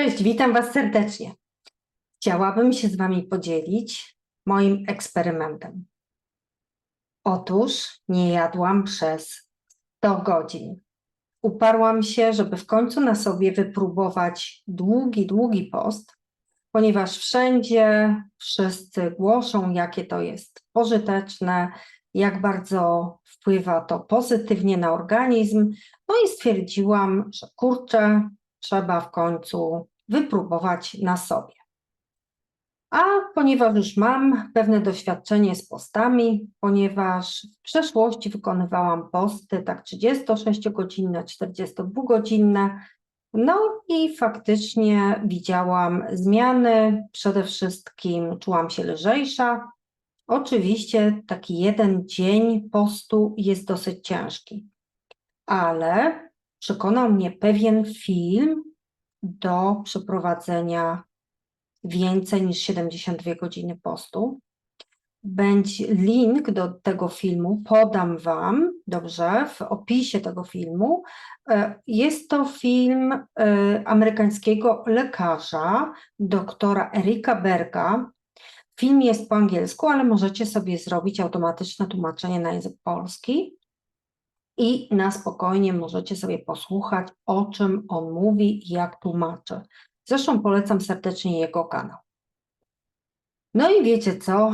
Cześć, witam Was serdecznie. Chciałabym się z Wami podzielić moim eksperymentem. Otóż nie jadłam przez 100 godzin. Uparłam się, żeby w końcu na sobie wypróbować długi, długi post, ponieważ wszędzie wszyscy głoszą, jakie to jest pożyteczne, jak bardzo wpływa to pozytywnie na organizm. No i stwierdziłam, że kurczę, trzeba w końcu wypróbować na sobie. A ponieważ już mam pewne doświadczenie z postami, ponieważ w przeszłości wykonywałam posty tak 36-godzinne, 42-godzinne, no i faktycznie widziałam zmiany. Przede wszystkim czułam się lżejsza. Oczywiście taki jeden dzień postu jest dosyć ciężki, ale przekonał mnie pewien film do przeprowadzenia więcej niż 72 godziny postu. Będzie link do tego filmu, podam Wam, dobrze, w opisie tego filmu. E, jest to film e, amerykańskiego lekarza, doktora Erika Berga. Film jest po angielsku, ale możecie sobie zrobić automatyczne tłumaczenie na język polski i na spokojnie możecie sobie posłuchać, o czym on mówi jak tłumaczy. Zresztą polecam serdecznie jego kanał. No i wiecie co?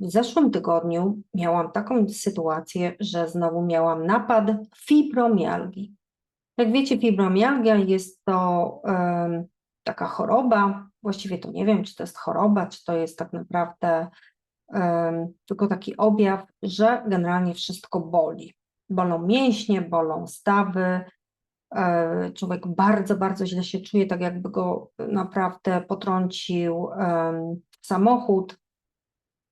W zeszłym tygodniu miałam taką sytuację, że znowu miałam napad fibromialgii. Jak wiecie, fibromialgia jest to taka choroba, właściwie to nie wiem, czy to jest choroba, czy to jest tak naprawdę tylko taki objaw, że generalnie wszystko boli bolą mięśnie, bolą stawy. E, człowiek bardzo, bardzo źle się czuje, tak jakby go naprawdę potrącił samochód.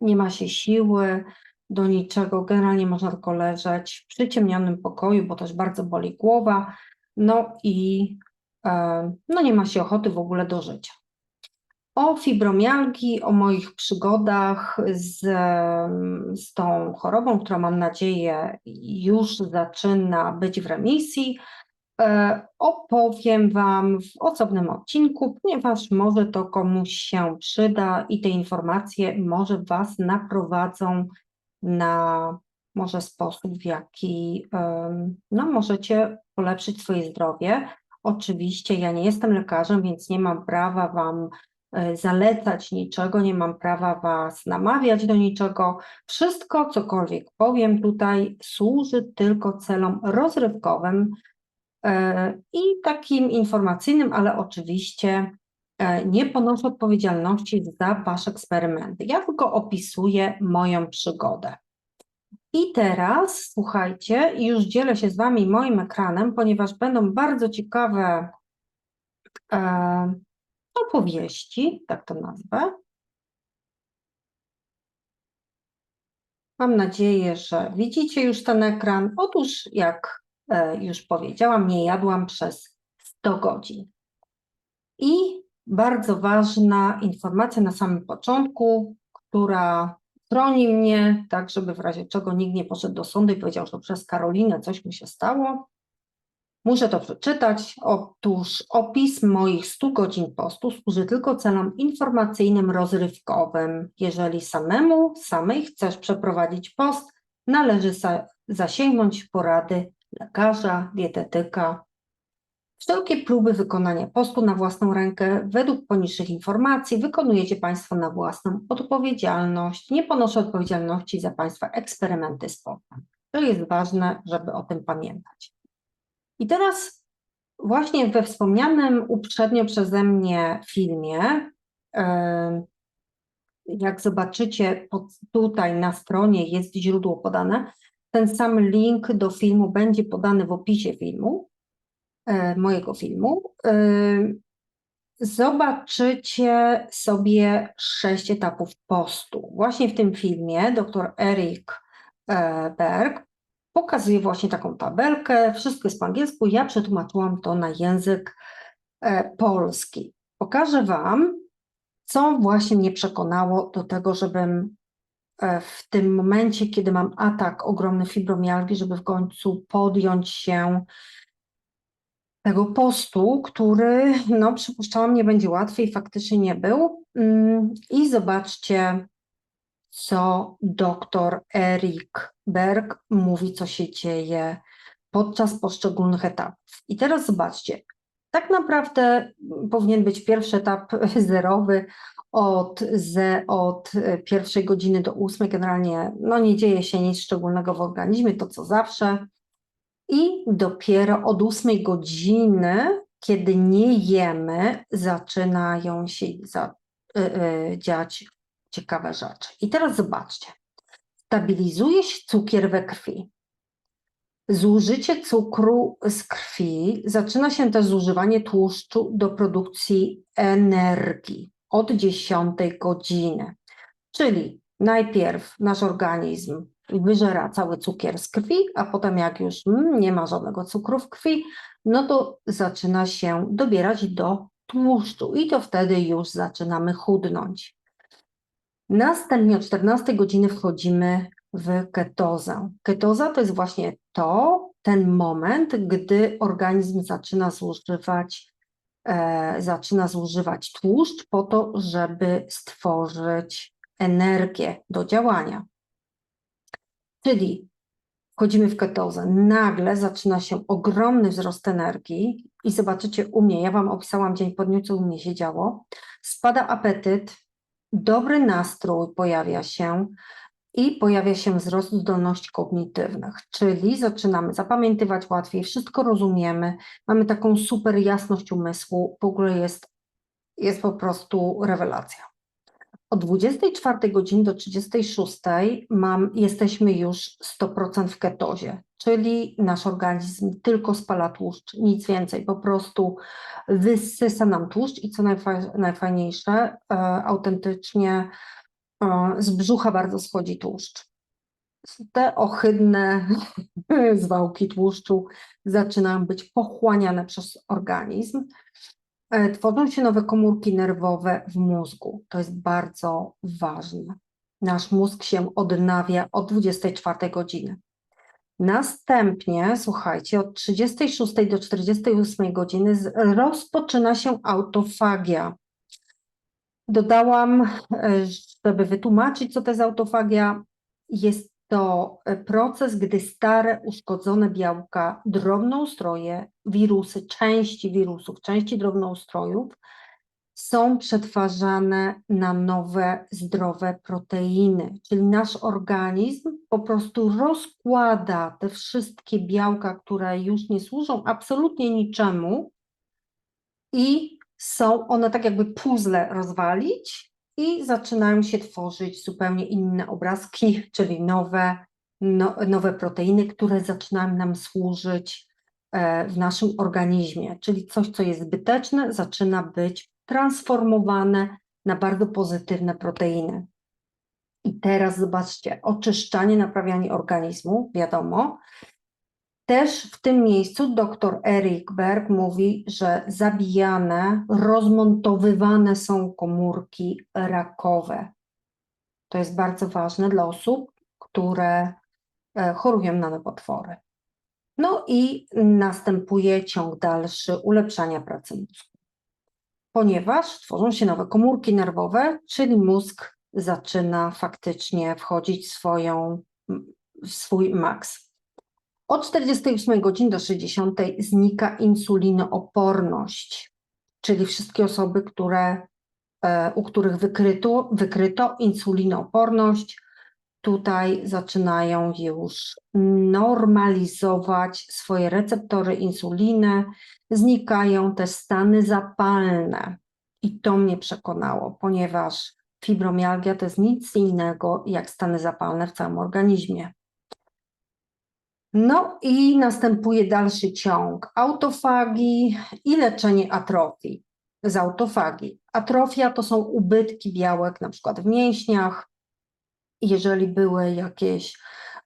Nie ma się siły do niczego, generalnie można tylko leżeć w przyciemnionym pokoju, bo też bardzo boli głowa. No i no nie ma się ochoty w ogóle do życia o fibromialgii, o moich przygodach z, z tą chorobą, która mam nadzieję już zaczyna być w remisji, e, opowiem Wam w osobnym odcinku, ponieważ może to komuś się przyda i te informacje może Was naprowadzą na może sposób, w jaki no, możecie polepszyć swoje zdrowie. Oczywiście ja nie jestem lekarzem, więc nie mam prawa Wam zalecać niczego, nie mam prawa Was namawiać do niczego. Wszystko, cokolwiek powiem tutaj, służy tylko celom rozrywkowym e, i takim informacyjnym, ale oczywiście e, nie ponoszę odpowiedzialności za Wasze eksperymenty. Ja tylko opisuję moją przygodę. I teraz słuchajcie, już dzielę się z Wami moim ekranem, ponieważ będą bardzo ciekawe opowieści, tak to nazwę. Mam nadzieję, że widzicie już ten ekran. Otóż, jak e, już powiedziałam, nie jadłam przez 100 godzin. I bardzo ważna informacja na samym początku, która chroni mnie, tak żeby w razie czego nikt nie poszedł do sądu i powiedział, że przez Karolinę coś mi się stało. Muszę to przeczytać. Otóż opis moich 100 godzin postu służy tylko celom informacyjnym, rozrywkowym. Jeżeli samemu, samej chcesz przeprowadzić post, należy zasięgnąć porady lekarza, dietetyka. Wszelkie próby wykonania postu na własną rękę według poniższych informacji wykonujecie Państwo na własną odpowiedzialność. Nie ponoszę odpowiedzialności za Państwa eksperymenty z postem. To jest ważne, żeby o tym pamiętać. I teraz właśnie we wspomnianym uprzednio przeze mnie filmie, jak zobaczycie tutaj na stronie jest źródło podane, ten sam link do filmu będzie podany w opisie filmu, e, mojego filmu. Zobaczycie sobie sześć etapów postu. Właśnie w tym filmie dr Erik e, Berg pokazuje właśnie taką tabelkę, wszystko jest po angielsku, ja przetłumaczyłam to na język e, polski. Pokażę Wam, co właśnie mnie przekonało do tego, żebym e, w tym momencie, kiedy mam atak ogromny fibromialgii, żeby w końcu podjąć się tego postu, który, no, przypuszczałam, nie będzie łatwy i faktycznie nie był. Mm, I zobaczcie, co doktor Erik Berg mówi, co się dzieje podczas poszczególnych etapów. I teraz zobaczcie, tak naprawdę powinien być pierwszy etap zerowy od, ze, od pierwszej godziny do ósmej. Generalnie no, nie dzieje się nic szczególnego w organizmie, to co zawsze. I dopiero od ósmej godziny, kiedy nie jemy, zaczynają się za, y, y, dziać ciekawe rzeczy. I teraz zobaczcie. Stabilizuje się cukier we krwi. Zużycie cukru z krwi zaczyna się też zużywanie tłuszczu do produkcji energii od 10 godziny. Czyli najpierw nasz organizm wyżera cały cukier z krwi, a potem jak już mm, nie ma żadnego cukru w krwi, no to zaczyna się dobierać do tłuszczu i to wtedy już zaczynamy chudnąć. Następnie o 14 godziny wchodzimy w ketozę. Ketoza to jest właśnie to, ten moment, gdy organizm zaczyna zużywać, e, zaczyna zużywać tłuszcz po to, żeby stworzyć energię do działania. Czyli wchodzimy w ketozę, nagle zaczyna się ogromny wzrost energii i zobaczycie u mnie, ja Wam opisałam dzień po dniu, co u mnie się działo, spada apetyt, dobry nastrój pojawia się i pojawia się wzrost zdolności kognitywnych, czyli zaczynamy zapamiętywać łatwiej, wszystko rozumiemy, mamy taką super jasność umysłu, w ogóle jest, jest po prostu rewelacja. Od 24 godziny do 36 mam, jesteśmy już 100% w ketozie, czyli nasz organizm tylko spala tłuszcz, nic więcej, po prostu wysysa nam tłuszcz i co najfajniejsze, e, autentycznie e, z brzucha bardzo schodzi tłuszcz. Te ohydne zwałki tłuszczu zaczynają być pochłaniane przez organizm tworzą się nowe komórki nerwowe w mózgu. To jest bardzo ważne. Nasz mózg się odnawia od 24 godziny. Następnie, słuchajcie, od 36 do 48 godziny rozpoczyna się autofagia. Dodałam, e, żeby wytłumaczyć, co to jest autofagia, jest to e, proces, gdy stare, uszkodzone białka, drobnoustroje, wirusy, części wirusów, części drobnoustrojów są przetwarzane na nowe, zdrowe proteiny. Czyli nasz organizm po prostu rozkłada te wszystkie białka, które już nie służą absolutnie niczemu i są one tak jakby puzzle rozwalić i zaczynają się tworzyć zupełnie inne obrazki, czyli nowe, no, nowe proteiny, które zaczynają nam służyć w naszym organizmie, czyli coś, co jest zbyteczne, zaczyna być transformowane na bardzo pozytywne proteiny. I teraz zobaczcie, oczyszczanie, naprawianie organizmu, wiadomo, też w tym miejscu dr Erik Berg mówi, że zabijane, rozmontowywane są komórki rakowe. To jest bardzo ważne dla osób, które e, chorują na nowotwory. No i następuje ciąg dalszy ulepszania pracy mózgu. Ponieważ tworzą się nowe komórki nerwowe, czyli mózg zaczyna faktycznie wchodzić w, swoją, w swój maks. Od 48 godzin do 60 znika insulinooporność, czyli wszystkie osoby, które, e, u których wykryto, wykryto insulinooporność, tutaj zaczynają już normalizować swoje receptory insuliny, znikają też stany zapalne. I to mnie przekonało, ponieważ fibromialgia to jest nic innego jak stany zapalne w całym organizmie. No i następuje dalszy ciąg autofagii i leczenie atrofii z autofagii. Atrofia to są ubytki białek, na przykład w mięśniach. Jeżeli były jakieś,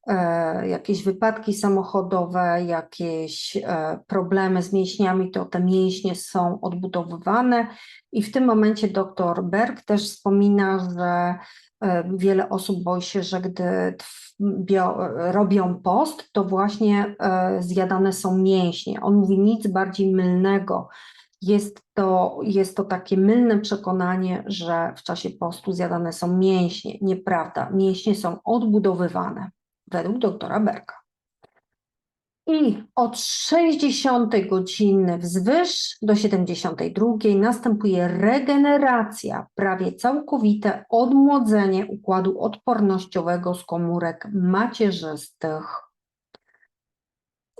e, jakieś wypadki samochodowe, jakieś e, problemy z mięśniami, to te mięśnie są odbudowywane. I w tym momencie dr Berg też wspomina, że e, wiele osób boi się, że gdy bio, robią post, to właśnie zjadane są mięśnie. On mówi nic bardziej mylnego. Jest to, jest to takie mylne przekonanie, że w czasie postu zjadane są mięśnie. Nieprawda. Mięśnie są odbudowywane według doktora Berka. I od 60 godziny wzwyż do 72 następuje regeneracja, prawie całkowite odmłodzenie układu odpornościowego z komórek macierzystych.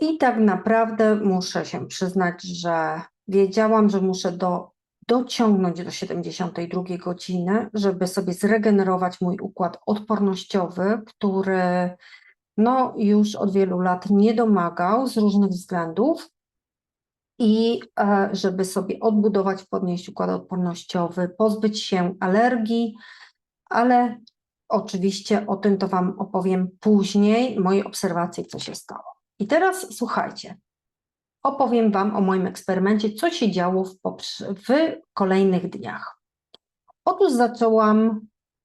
I tak naprawdę muszę się przyznać, że wiedziałam, że muszę do, dociągnąć do 72 godziny, żeby sobie zregenerować mój układ odpornościowy, który no, już od wielu lat nie domagał z różnych względów. I e, żeby sobie odbudować, podnieść układ odpornościowy, pozbyć się alergii, ale oczywiście o tym to Wam opowiem później, mojej obserwacji, co się stało. I teraz słuchajcie, opowiem Wam o moim eksperymencie, co się działo w, w kolejnych dniach. Otóż zaczęłam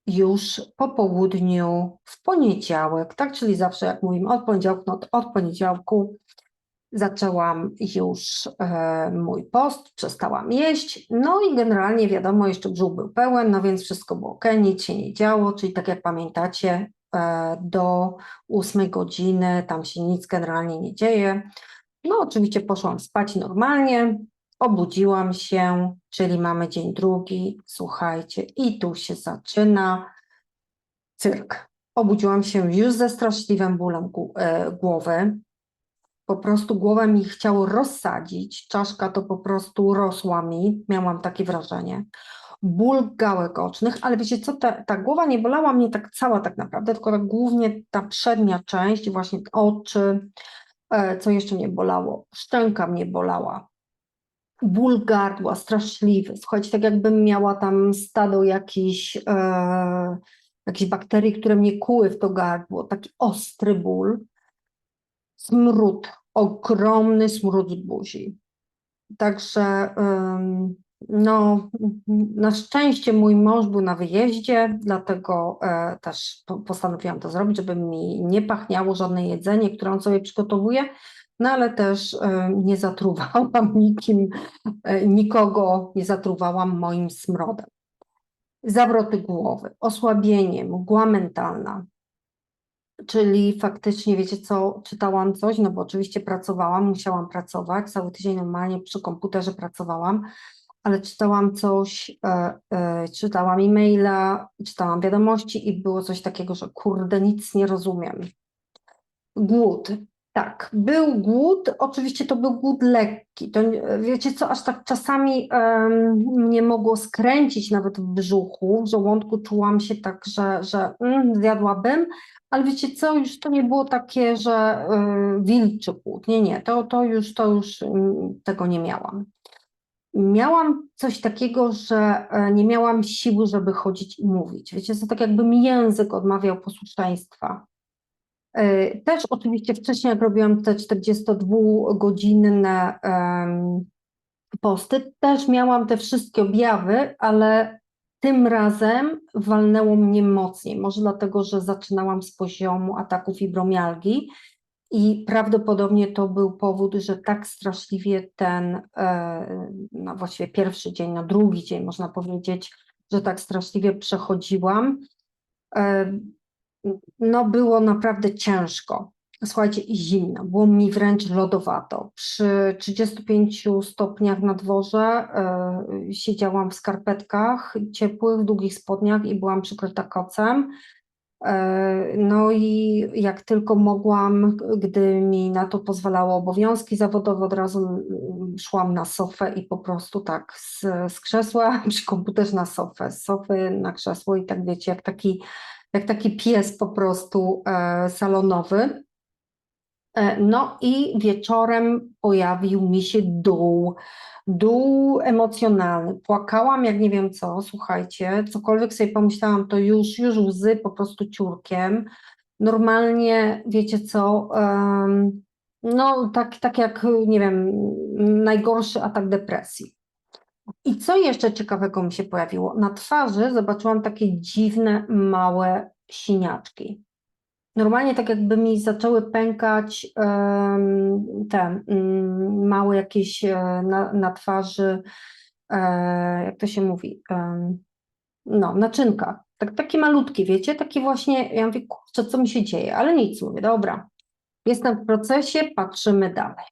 już po południu w poniedziałek, tak, czyli zawsze jak mówimy od poniedziałku, no od poniedziałku zaczęłam już e, mój post, przestałam jeść, no i generalnie wiadomo, jeszcze brzuch był pełen, no więc wszystko było ok, nic się nie działo, czyli tak jak pamiętacie, e, do 8 godziny tam się nic generalnie nie dzieje. No oczywiście poszłam spać normalnie, obudziłam się, czyli mamy dzień drugi, słuchajcie, i tu się zaczyna cyrk. Obudziłam się już ze straszliwym bólem e, głowy. Po prostu głowę mi chciało rozsadzić, czaszka to po prostu rosła mi, miałam takie wrażenie. Ból gałek ocznych, ale wiecie co, ta, ta głowa nie bolała mnie tak cała tak naprawdę, tylko tak głównie ta przednia część, właśnie oczy, co jeszcze mnie bolało, szczęka mnie bolała ból gardła straszliwy. Słuchajcie, tak jakbym miała tam stado jakichś, e, jakichś bakterii, które mnie kuły w to gardło. Taki ostry ból. Smród, ogromny smród z buzi. Także no, na szczęście mój mąż był na wyjeździe, dlatego e, też po- postanowiłam to zrobić, żeby mi nie pachniało żadne jedzenie, które on sobie przygotowuje, no ale też e, nie zatruwałam nikim, e, nikogo nie zatruwałam moim smrodem. Zawroty głowy, osłabienie, mgła mentalna, czyli faktycznie, wiecie co, czytałam coś, no bo oczywiście pracowałam, musiałam pracować, cały tydzień normalnie przy komputerze pracowałam, ale czytałam coś, e, e, czytałam e-maila, czytałam wiadomości i było coś takiego, że kurde, nic nie rozumiem. Głód. Tak, był głód, oczywiście to był głód lekki. To wiecie co, aż tak czasami em, mnie mogło skręcić nawet w brzuchu, w żołądku czułam się tak, że, że mm, zjadłabym, ale wiecie co, już to nie było takie, że y, wilczy głód. Nie, nie, to, to już, to już mm, tego nie miałam. Miałam coś takiego, że e, nie miałam siły, żeby chodzić i mówić. Wiecie co, tak jakby mi język odmawiał posłuszeństwa. E, Też oczywiście wcześniej, jak robiłam te 42-godzinne em, posty, też miałam te wszystkie objawy, ale tym razem walnęło mnie mocniej. Może dlatego, że zaczynałam z poziomu ataku fibromialgii i prawdopodobnie to był powód, że tak straszliwie ten, e, no właściwie pierwszy dzień, no drugi dzień można powiedzieć, że tak straszliwie przechodziłam. E, no było naprawdę ciężko. Słuchajcie, i zimno, było mi wręcz lodowato. Przy 35 stopniach na dworze e, siedziałam w skarpetkach ciepłych, długich spodniach i byłam przykryta kocem. E, No i jak tylko mogłam, gdy mi na to pozwalało obowiązki zawodowe, od razu mm, szłam na sofę i po prostu tak z, z krzesła przy komputerze na sofę, z sofy na krzesło i tak wiecie, jak taki, jak taki pies po prostu e, salonowy. E, No i wieczorem pojawił mi się dół, dół emocjonalny. Płakałam jak nie wiem co, słuchajcie, cokolwiek sobie pomyślałam, to już, już łzy po prostu ciurkiem. Normalnie, wiecie co, no tak, tak jak, nie wiem, najgorszy atak depresji. I co jeszcze ciekawego mi się pojawiło? Na twarzy zobaczyłam takie dziwne, małe siniaczki. Normalnie tak jakby mi zaczęły pękać te mm, małe jakieś e, na, na twarzy, e, jak to się mówi, no, naczynka. Tak, takie malutkie, wiecie, takie właśnie, ja mówię, kurczę, co mi się dzieje, ale nic, mówię, dobra, jestem w procesie, patrzymy dalej.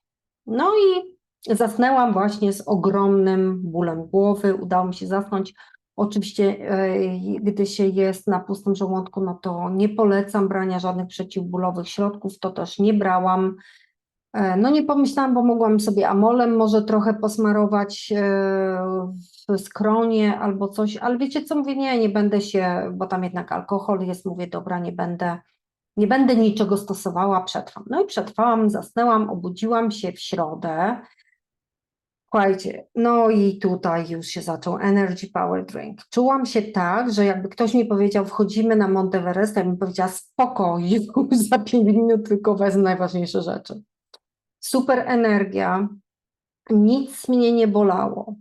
No i zasnęłam właśnie z ogromnym bólem głowy, udało mi się zasnąć. Oczywiście, e, gdy się jest na pustym żołądku, no to nie polecam brania żadnych przeciwbólowych środków, to też nie brałam. E, No nie pomyślałam, bo mogłam sobie amolem może trochę posmarować e, w skronie albo coś, ale wiecie co, mówię, nie, nie będę się, bo tam jednak alkohol jest, mówię, dobra, nie będę, nie będę niczego stosowała, przetrwam. No i przetrwałam, zasnęłam, obudziłam się w środę. Słuchajcie, no i tutaj już się zaczął Energy Power Drink. Czułam się tak, że jakby ktoś mi powiedział, wchodzimy na Monteverest, ja bym powiedziała, spokojnie, za pięć minut tylko wezmę najważniejsze rzeczy. Super energia, nic mnie nie bolało.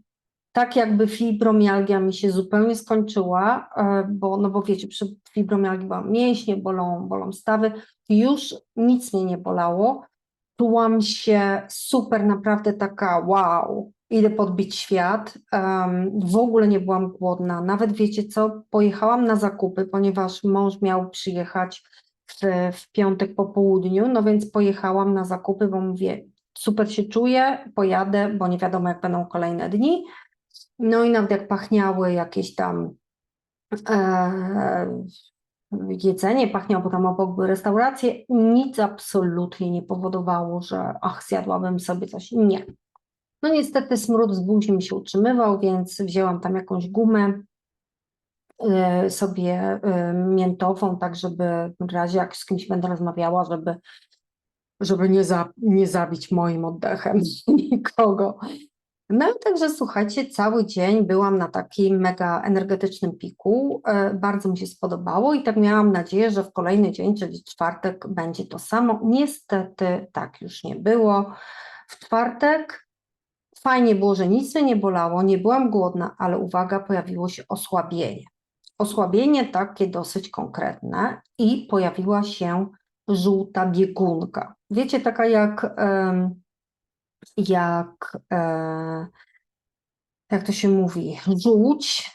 Tak jakby fibromialgia mi się zupełnie skończyła, e, bo, no bo wiecie, przy fibromialgii mam mięśnie, bolą, bolą stawy, już nic mnie nie bolało. Czułam się super, naprawdę taka wow, idę podbić świat. Em, w ogóle nie byłam głodna. Nawet wiecie co, pojechałam na zakupy, ponieważ mąż miał przyjechać w, w piątek po południu, no więc pojechałam na zakupy, bo mówię, super się czuję, pojadę, bo nie wiadomo jak będą kolejne dni. No i nawet jak pachniały jakieś tam e, jedzenie, pachniało, bo tam obok były restauracje, nic absolutnie nie powodowało, że ach, zjadłabym sobie coś. Nie. No niestety smród z buzi mi się utrzymywał, więc wzięłam tam jakąś gumę e, sobie e, miętową, tak żeby w razie jak z kimś będę rozmawiała, żeby, żeby nie, za, nie zabić moim oddechem nikogo. No także słuchajcie, cały dzień byłam na takim mega energetycznym piku. e, Bardzo mi się spodobało i tak miałam nadzieję, że w kolejny dzień, czyli czwartek, będzie to samo. Niestety tak już nie było. W czwartek fajnie było, że nic mnie nie bolało, nie byłam głodna, ale uwaga, pojawiło się osłabienie. Osłabienie takie dosyć konkretne i pojawiła się żółta biegunka. Wiecie, taka jak. Jak, e, jak to się mówi, żółć,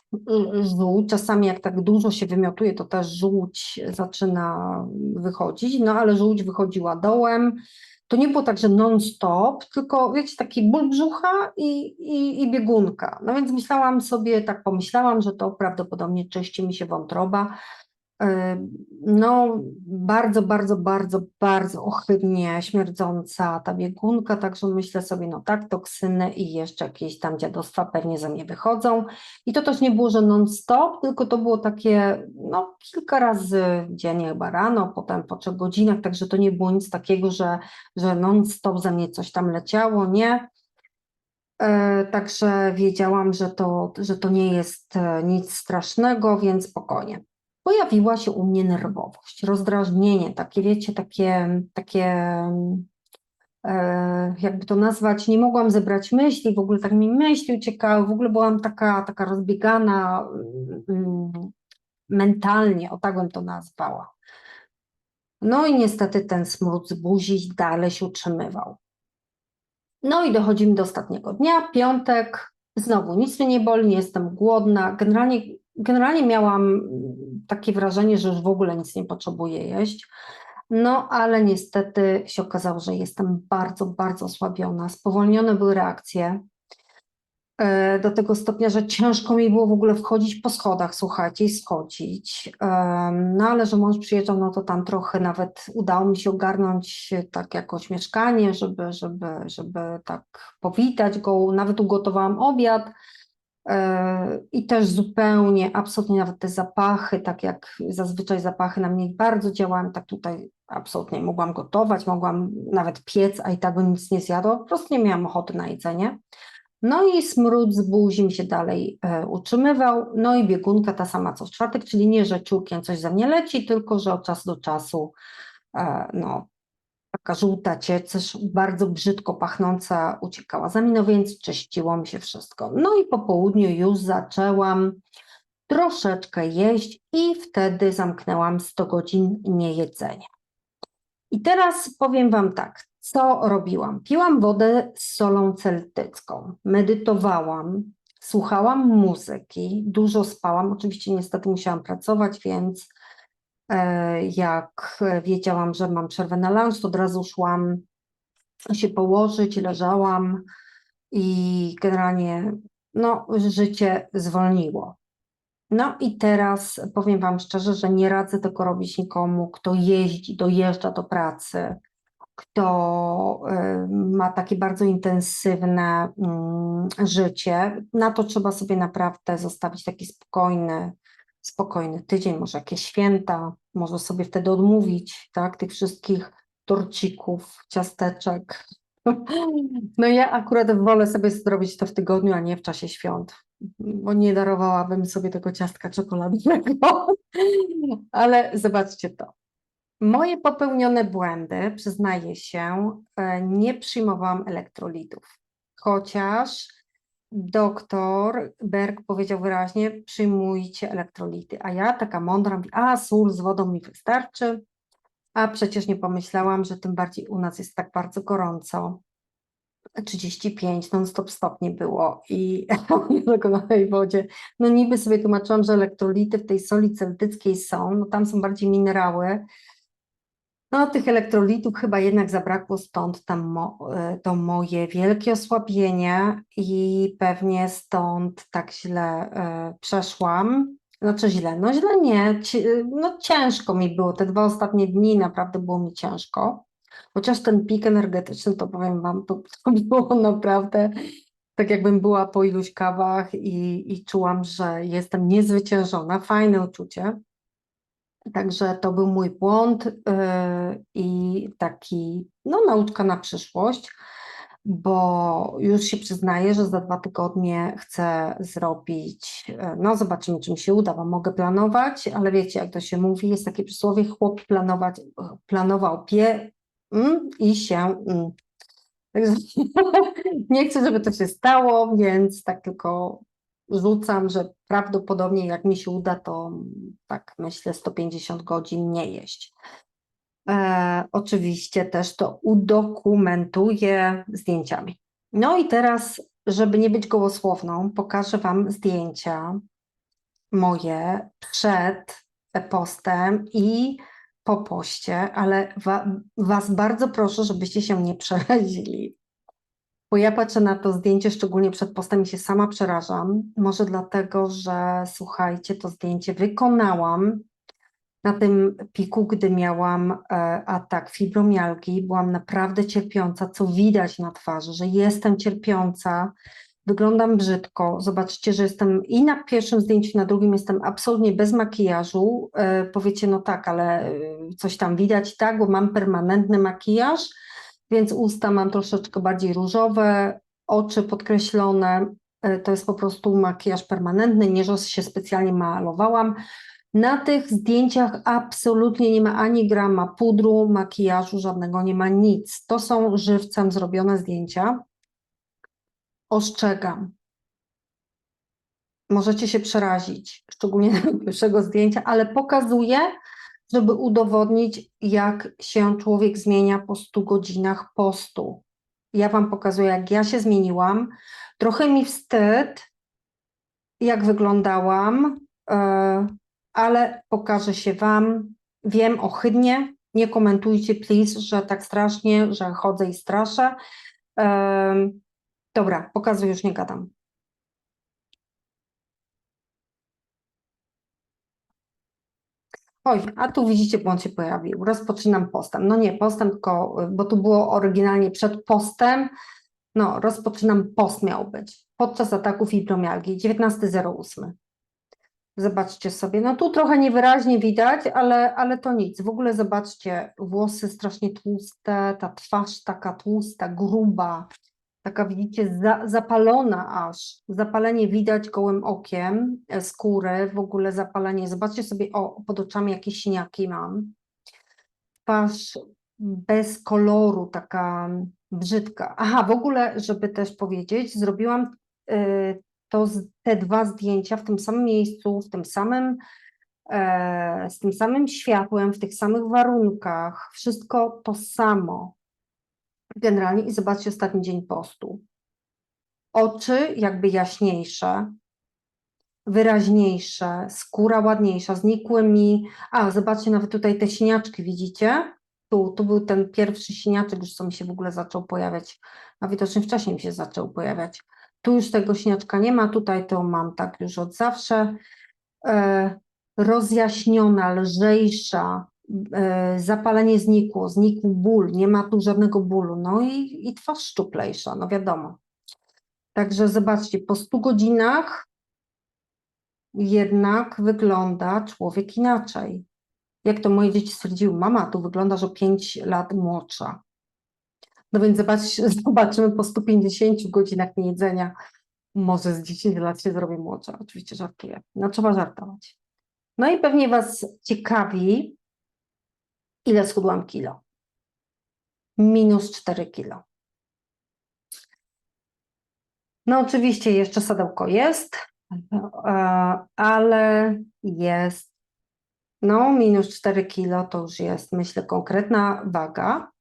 żółć, czasami jak tak dużo się wymiotuje, to też żółć zaczyna wychodzić, no ale żółć wychodziła dołem, to nie było tak, że non-stop, tylko wiecie, taki ból brzucha i, i, i biegunka, no więc myślałam sobie, tak pomyślałam, że to prawdopodobnie czyści mi się wątroba, No, bardzo, bardzo, bardzo, bardzo ohydnie śmierdząca ta biegunka, także myślę sobie, no tak, toksyny i jeszcze jakieś tam dziadostwa pewnie ze mnie wychodzą. I to też nie było, że non-stop, tylko to było takie, no, kilka razy dziennie, chyba rano, potem po trzech godzinach, także to nie było nic takiego, że, że non-stop ze mnie coś tam leciało, nie. E, Także wiedziałam, że to, że to nie jest e, nic strasznego, więc spokojnie pojawiła się u mnie nerwowość, rozdrażnienie, takie wiecie, takie, takie e, jakby to nazwać, nie mogłam zebrać myśli, w ogóle tak mi myśli uciekały, w ogóle byłam taka, taka rozbiegana mm, mentalnie, o tak bym to nazwała. No i niestety ten smród z buzi dalej się utrzymywał. No i dochodzimy do ostatniego dnia, piątek, znowu nic mnie nie boli, nie jestem głodna, generalnie generalnie miałam mm, takie wrażenie, że już w ogóle nic nie potrzebuję jeść. No, ale niestety się okazało, że jestem bardzo, bardzo osłabiona. Spowolnione były reakcje e, do tego stopnia, że ciężko mi było w ogóle wchodzić po schodach, słuchajcie, i schodzić. Em, No, ale że mąż przyjeżdżał, no to tam trochę nawet udało mi się ogarnąć e, tak jakoś mieszkanie, żeby, żeby, żeby tak powitać go. Nawet ugotowałam obiad. E, I też zupełnie, absolutnie nawet te zapachy, tak jak zazwyczaj zapachy na mnie bardzo działają, tak tutaj absolutnie mogłam gotować, mogłam nawet piec, a i tak bym nic nie zjadła, po prostu nie miałam ochoty na jedzenie. No i smród z buzi mi się dalej e, utrzymywał, no i biegunka ta sama co w czwartek, czyli nie, że ciurkiem coś ze mnie leci, tylko że od czasu do czasu e, no, taka żółta ciecz, bardzo brzydko pachnąca, uciekała za mną, no więc czyściło mi się wszystko. No i po południu już zaczęłam troszeczkę jeść i wtedy zamknęłam 100 godzin niejedzenia. I teraz powiem Wam tak, co robiłam? Piłam wodę z solą celtycką, medytowałam, słuchałam muzyki, dużo spałam. Oczywiście niestety musiałam pracować, więc jak wiedziałam, że mam przerwę na lunch, to od razu szłam się położyć, leżałam i generalnie no, życie zwolniło. No i teraz powiem Wam szczerze, że nie radzę tego robić nikomu, kto jeździ, dojeżdża do pracy, kto y, ma takie bardzo intensywne mm, życie. Na to trzeba sobie naprawdę zostawić taki spokojny, spokojny tydzień, może jakieś święta, może sobie wtedy odmówić, tak, tych wszystkich torcików, ciasteczek. No ja akurat wolę sobie zrobić to w tygodniu, a nie w czasie świąt bo nie darowałabym sobie tego ciastka czekoladowego. Ale zobaczcie to. Moje popełnione błędy, przyznaję się, e, nie przyjmowałam elektrolitów. Chociaż doktor Berg powiedział wyraźnie, przyjmujcie elektrolity. A ja taka mądra mówię, a sól z wodą mi wystarczy. A przecież nie pomyślałam, że tym bardziej u nas jest tak bardzo gorąco 35 non-stop stopni było i tylko na tej wodzie. No niby sobie tłumaczyłam, że elektrolity w tej soli celtyckiej są, no tam są bardziej minerały. No tych elektrolitów chyba jednak zabrakło, stąd tam mo, e, to moje wielkie osłabienie i pewnie stąd tak źle y, przeszłam. Znaczy źle, no źle nie, no ciężko mi było, te dwa ostatnie dni naprawdę było mi ciężko. Chociaż ten pik energetyczny, to powiem Wam, to, to było naprawdę tak jakbym była po iluś kawach i, i czułam, że jestem niezwyciężona. Fajne uczucie. Także to był mój błąd yy, i taki, no, nauczka na przyszłość, bo już się przyznaję, że za dwa tygodnie chcę zrobić, yy, no zobaczymy, czy mi się uda, bo mogę planować, ale wiecie, jak to się mówi, jest takie przysłowie, chłop planować, planował pie, mm, i się. Mm. Także nie chcę, żeby to się stało, więc tak tylko rzucam, że prawdopodobnie jak mi się uda, to tak myślę 150 godzin nie jeść. E, oczywiście też to udokumentuję zdjęciami. No i teraz, żeby nie być gołosłowną, pokażę Wam zdjęcia moje przed postem i po poście, ale wa, Was bardzo proszę, żebyście się nie przerazili. Bo ja patrzę na to zdjęcie, szczególnie przed postem i się sama przerażam. Może dlatego, że słuchajcie, to zdjęcie wykonałam na tym piku, gdy miałam e, atak fibromialgii. Byłam naprawdę cierpiąca, co widać na twarzy, że jestem cierpiąca, wyglądam brzydko. Zobaczcie, że jestem i na pierwszym zdjęciu, na drugim jestem absolutnie bez makijażu. E, powiecie, no tak, ale e, coś tam widać, tak, bo mam permanentny makijaż, więc usta mam troszeczkę bardziej różowe, oczy podkreślone. E, to jest po prostu makijaż permanentny, nie że się specjalnie malowałam. Na tych zdjęciach absolutnie nie ma ani grama pudru, makijażu, żadnego nie ma nic. To są żywcem zrobione zdjęcia ostrzegam. Możecie się przerazić, szczególnie na pierwszego zdjęcia, ale pokazuję, żeby udowodnić, jak się człowiek zmienia po 100 godzinach postu. Ja Wam pokazuję, jak ja się zmieniłam. Trochę mi wstyd, jak wyglądałam, e, ale pokażę się Wam. Wiem ohydnie, nie komentujcie, please, że tak strasznie, że chodzę i straszę. Dobra, pokazuję, już nie gadam. Oj, a tu widzicie, błąd się pojawił. Rozpoczynam postem. No nie postem, tylko, bo tu było oryginalnie przed postem. No, rozpoczynam post miał być. Podczas ataku fibromialgii, 19.08. Zobaczcie sobie, no tu trochę niewyraźnie widać, ale, ale to nic. W ogóle zobaczcie, włosy strasznie tłuste, ta twarz taka tłusta, gruba, taka widzicie za, zapalona aż, zapalenie widać gołym okiem, e, skóry, w ogóle zapalenie, zobaczcie sobie, o, pod oczami jakieś siniaki mam, twarz bez koloru, taka brzydka. Aha, w ogóle, żeby też powiedzieć, zrobiłam y, to, te dwa zdjęcia w tym samym miejscu, w tym samym, e, z tym samym światłem, w tych samych warunkach, wszystko to samo. Generalnie i zobaczcie ostatni dzień postu. Oczy jakby jaśniejsze, wyraźniejsze, skóra ładniejsza, znikły mi, a zobaczcie nawet tutaj te siniaczki, widzicie? Tu, tu był ten pierwszy siniaczek, już co mi się w ogóle zaczął pojawiać, a widocznie wcześniej mi się zaczął pojawiać. Tu już tego siniaczka nie ma, tutaj to mam tak już od zawsze. E, rozjaśniona, lżejsza, zapalenie znikło, znikł ból, nie ma tu żadnego bólu, no i, i twarz szczuplejsza, no wiadomo. Także zobaczcie, po 100 godzinach jednak wygląda człowiek inaczej. Jak to moje dzieci stwierdziły, mama, tu wyglądasz o 5 lat młodsza. No więc zobacz, zobaczymy po 150 godzinach niejedzenia, może z 10 lat się zrobię młodsza. Oczywiście żartuję. No trzeba żartować. No i pewnie Was ciekawi, ile schudłam kilo. Minus 4 kilo. No oczywiście jeszcze sadełko jest, e, ale jest, no minus 4 kilo to już jest myślę konkretna waga.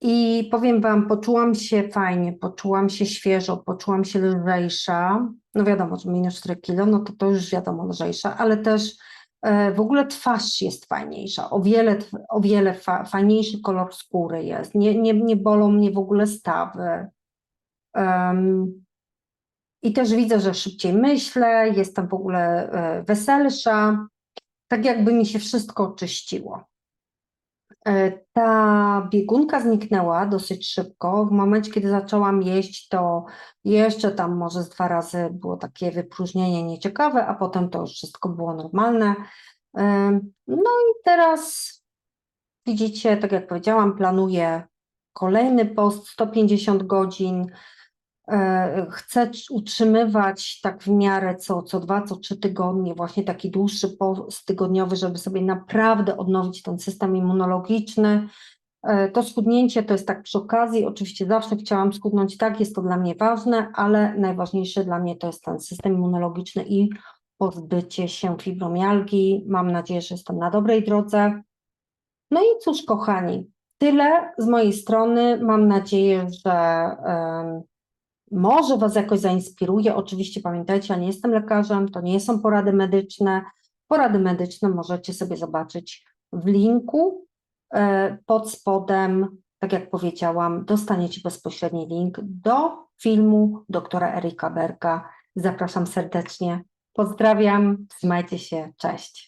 I powiem Wam, poczułam się fajnie, poczułam się świeżo, poczułam się lżejsza. No wiadomo, że minus 4 kilo, no to to już wiadomo lżejsza, ale też w ogóle twarz jest fajniejsza, o wiele, o wiele fa fajniejszy kolor skóry jest. Nie, nie, nie bolą mnie w ogóle stawy. Em, I też widzę, że szybciej myślę, jestem w ogóle e, weselsza, tak jakby mi się wszystko oczyściło. E, Ta biegunka zniknęła dosyć szybko. W momencie, kiedy zaczęłam jeść, to jeszcze tam może z dwa razy było takie wypróżnienie nieciekawe, a potem to już wszystko było normalne. E, No i teraz widzicie, tak jak powiedziałam, planuję kolejny post 150 godzin. E, Chcę utrzymywać tak w miarę co, co dwa, co trzy tygodnie, właśnie taki dłuższy post tygodniowy, żeby sobie naprawdę odnowić ten system immunologiczny. E, To schudnięcie to jest tak przy okazji, oczywiście zawsze chciałam schudnąć, tak, jest to dla mnie ważne, ale najważniejsze dla mnie to jest ten system immunologiczny i pozbycie się fibromialgii. Mam nadzieję, że jestem na dobrej drodze. No i cóż, kochani, tyle z mojej strony. Mam nadzieję, że może Was jakoś zainspiruje. Oczywiście pamiętajcie, ja nie jestem lekarzem, to nie są porady medyczne. Porady medyczne możecie sobie zobaczyć w linku e, pod spodem. Tak jak powiedziałam, dostaniecie bezpośredni link do filmu doktora Erika Berka. Zapraszam serdecznie. Pozdrawiam, trzymajcie się, cześć.